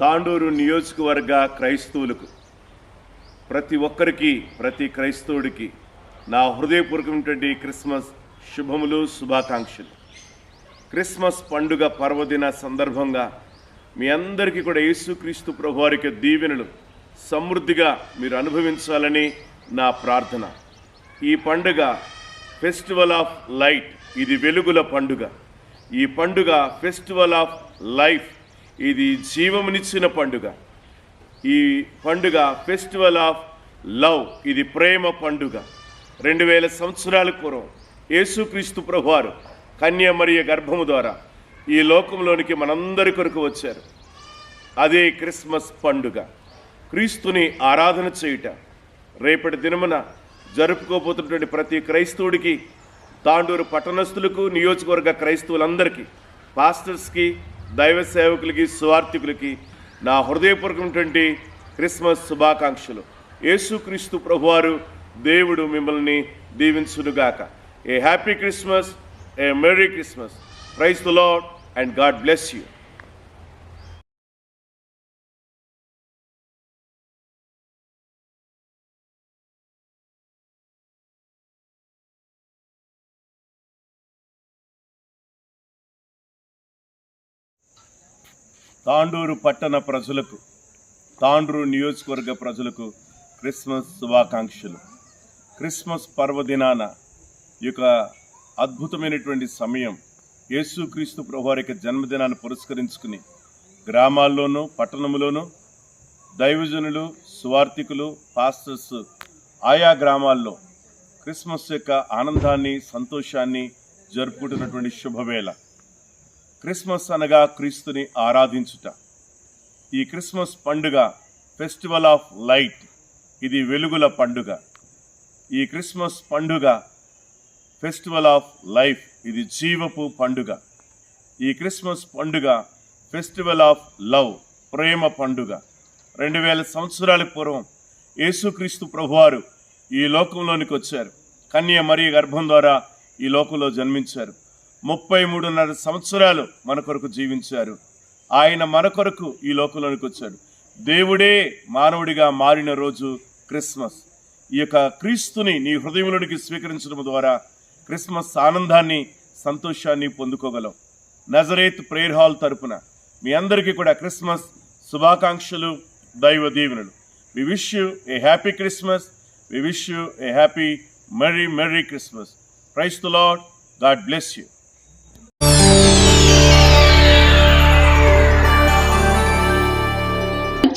తాండూరు నియోజకవర్గ క్రైస్తవులకు ప్రతి ఒక్కరికి ప్రతి క్రైస్తవుడికి నా హృదయపూర్వకమైనటువంటి క్రిస్మస్ శుభములు శుభాకాంక్షలు. క్రిస్మస్ పండుగ పర్వదిన సందర్భంగా మీ అందరికీ కూడా యేసుక్రీస్తు ప్రభువారికి దీవెనలు సమృద్ధిగా మీరు అనుభవించాలని నా ప్రార్థన. ఈ పండుగ ఫెస్టివల్ ఆఫ్ లైట్ ఇది వెలుగుల పండుగ. ఈ పండుగ ఫెస్టివల్ ఆఫ్ లైఫ్ ఇది జీవమునిచ్చిన పండుగ. ఈ పండుగ ఫెస్టివల్ ఆఫ్ లవ్ ఇది ప్రేమ పండుగ. రెండు వేల సంవత్సరాల పూర్వం యేసుక్రీస్తు ప్రభువారు కన్యామరియ గర్భము ద్వారా ఈ లోకంలోనికి మనందరి కొరకు వచ్చారు. అదే క్రిస్మస్ పండుగ. క్రీస్తుని ఆరాధన చేయుట. రేపటి దినమున జరుపుకోబోతున్నటువంటి ప్రతి క్రైస్తవుడికి తాండూరు పట్టణస్థులకు నియోజకవర్గ క్రైస్తవులందరికీ పాస్టర్స్కి దైవ సేవకులకి స్వార్థికులకి నా హృదయపూర్వకమైనటువంటి క్రిస్మస్ శుభాకాంక్షలు. యేసుక్రీస్తు ప్రభువారు దేవుడు మిమ్మల్ని దీవించునుగాక. A happy Christmas a merry Christmas. Praise the Lord and God bless you. Tandur పట్టణ ప్రజలకు తాండూరు నియోజకవర్గ ప్రజలకు క్రిస్మస్ శుభాకాంక్షలు. క్రిస్మస్ పర్వదినాన ఈ యొక్క అద్భుతమైనటువంటి సమయం యేసుక్రీస్తు ప్రభువారి యొక్క జన్మదినాన్ని పురస్కరించుకుని గ్రామాల్లోనూ పట్టణములోనూ దైవజనులు సువార్థికులు పాస్టర్స్ ఆయా గ్రామాల్లో క్రిస్మస్ యొక్క ఆనందాన్ని సంతోషాన్ని జరుపుకుంటున్నటువంటి శుభవేళ. క్రిస్మస్ అనగా క్రీస్తుని ఆరాధించుట. ఈ క్రిస్మస్ పండుగ ఫెస్టివల్ ఆఫ్ లైట్. ఇది వెలుగుల పండుగ. ఈ క్రిస్మస్ పండుగ ఫెస్టివల్ ఆఫ్ లైఫ్. ఇది జీవపు పండుగ. ఈ క్రిస్మస్ పండుగ ఫెస్టివల్ ఆఫ్ లవ్ ప్రేమ పండుగ. రెండు వేల సంవత్సరాల పూర్వం యేసుక్రీస్తు ప్రభువారు ఈ లోకంలోనికి వచ్చారు. కన్య మరియు గర్భం ద్వారా ఈ లోకంలో జన్మించారు. ముప్పై మూడున్నర సంవత్సరాలు మన కొరకు జీవించారు. ఆయన మన కొరకు ఈ లోకంలోనికి వచ్చాడు. దేవుడే మానవుడిగా మారిన రోజు క్రిస్మస్. ఈ యొక్క క్రీస్తుని నీ హృదయంలోనికి స్వీకరించడం ద్వారా క్రిస్మస్ ఆనందాన్ని సంతోషాన్ని పొందుకోగలం. నజరేత్ ప్రేయర్ హాల్ తరపున మీ అందరికీ కూడా క్రిస్మస్ శుభాకాంక్షలు దైవ దీవెనలు. We wish you a happy Christmas we wish you a happy merry merry Christmas praise to Lord God bless you